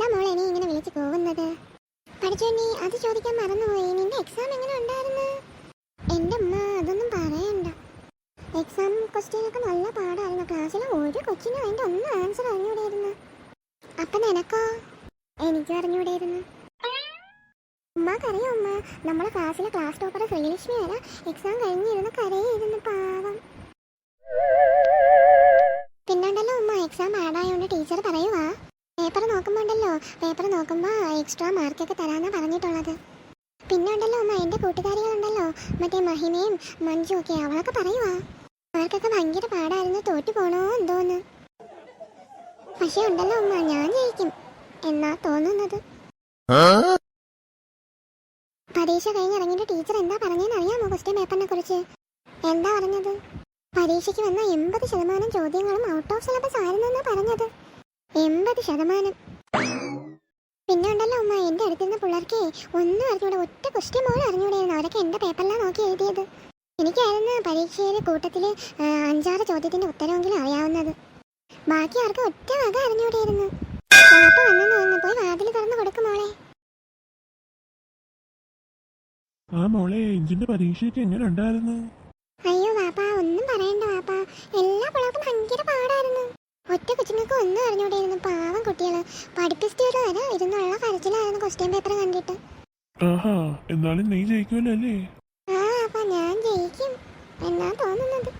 എന്താ മോളെ നീ ഇങ്ങനെ വിളിച്ചു പോകുന്നത്? പഠിച്ചോണ്ടി അത് ചോദിക്കാൻ മറന്നുപോയി. നിന്റെ എക്സാം എങ്ങനെ ഉണ്ടായിരുന്നു? എന്റെ അമ്മ അതൊന്നും പറയണ്ട. എക്സാം ക്വസ്റ്റ്യനൊക്കെ നല്ല പാടായിരുന്നു. ക്ലാസ്സിലെ ഒരു കൊച്ചിനും അതിന്റെ ഒന്നും ആൻസർ അറിഞ്ഞൂടായിരുന്നു. അപ്പൊ നിനക്കോ? എനിക്കും അറിഞ്ഞൂടായിരുന്നു. ഉമ്മാക്കറിയോ ഉമ്മ? നമ്മളെ ക്ലാസ്സിലെ ക്ലാസ് ടോപ്പർ ശ്രീലക്ഷ്മി വരെ എക്സാം കഴിഞ്ഞിരുന്ന് കരയായിരുന്നു പാവം. പിന്നുണ്ടല്ലോ ഉമ്മ എക്സാം ആഡായോണ്ട് ടീച്ചർ പറയുവാ പേപ്പർ നോക്കുമ്പോണ്ടല്ലോ. പേപ്പർ നോക്കുമ്പോൾ എക്സ്ട്രാ മാർക്കൊക്കെ തരാന്നാ പറഞ്ഞിട്ടുള്ളത്. പിന്നെ ഉണ്ടല്ലോ അമ്മ എന്റെ കൂട്ടുകാരികളുണ്ടല്ലോ. മറ്റേ മഹിമയും മഞ്ജു ഒക്കെ അവളൊക്കെ പറയുവാ. അവർക്കൊക്കെ ഭയങ്കര പാടായിരുന്നു തോറ്റു പോണോ എന്തോന്ന്. പക്ഷേ ഉണ്ടല്ലോ അമ്മ ഞാൻ ജയിക്കും. എന്നാ തോന്നുന്നത്. പരീക്ഷ കഴിഞ്ഞിറങ്ങിയിട്ട് ടീച്ചർ എന്താ പറഞ്ഞതെന്ന് അറിയാമോ ക്വസ്റ്റ്യൻ പേപ്പറിനെ കുറിച്ച്? എന്താ പറഞ്ഞത്? പരീക്ഷയ്ക്ക് വന്ന എൺപത് ശതമാനം ചോദ്യങ്ങളും ഔട്ട് ഓഫ് സിലബസ് ആയിരുന്നെന്നാ പറഞ്ഞത്. എൺപത് ശതമാനം. പിന്നെ ഉണ്ടല്ലോ ഉമ്മ എന്റെ അടുത്തിരുന്ന പിള്ളേർക്ക് ഒന്നും അറിഞ്ഞൂടെ. ഒറ്റ ക്വസ്റ്റ്യൻ പോലും അറിഞ്ഞൂടായിരുന്നു. അവരൊക്കെ എന്റെ പേപ്പറിലാണ് നോക്കി എഴുതിയത്. എനിക്കായിരുന്നു പരീക്ഷയിൽ കൂട്ടത്തിൽ അഞ്ചാറ് ചോദ്യത്തിന്റെ ഉത്തരമെങ്കിലും അറിയാവുന്നത്. ബാക്കി ആർക്കും ഒറ്റ വക തോന്നുന്നു പോയി തുറന്ന് ആ മോളെ എഞ്ചിന്റെ പരീക്ഷയൊക്കെ എങ്ങനെ ഉണ്ടായിരുന്നു അയ്യോ വാപ്പാ ഒന്നും പറയണ്ട വാപ്പാ എല്ലാ പിള്ളേർക്കും ഭയങ്കര പാടായിരുന്നു ഒറ്റ കൊച്ചുങ്ങൾക്ക് ഒന്നും കുട്ടികൾ പഠിപ്പിച്ചിട്ട് വരെ ഇരുന്നുള്ള കരച്ചിലായിരുന്നു ക്വസ്റ്റ്യൻ പേപ്പർ കണ്ടിട്ട്. ആഹാ എന്നാലും നീ ജയിക്കുമല്ലോ അല്ലേ? ആ അപ്പൊ ഞാൻ ജയിക്കും. എന്നാ തോന്നുന്നത്.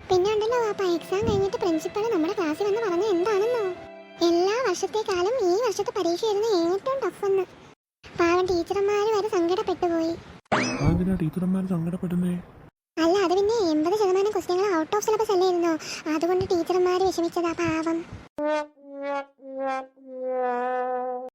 പിന്നെ ഉണ്ടല്ലോ വാപ്പ എക്സാം കഴിഞ്ഞിട്ട് പ്രിൻസിപ്പൾ നമ്മുടെ ക്ലാസ്സിൽ വന്ന് പറഞ്ഞ എന്താണെന്നോ? എല്ലാ വർഷത്തേക്കാളും ഈ വർഷത്തെ പരീക്ഷയായിരുന്നു ഏറ്റവും ടഫ് എന്ന് പാവം ടീച്ചർമാർ വരെ സങ്കടപ്പെട്ടു പോയി. ടീച്ചർമാർ സങ്കടപ്പെടുന്നേ? ഔട്ട് ഓഫ് സിലബസ് അല്ലായിരുന്നോ? അതുകൊണ്ട് ടീച്ചർമാർ വിഷമിച്ചതാ പാവം.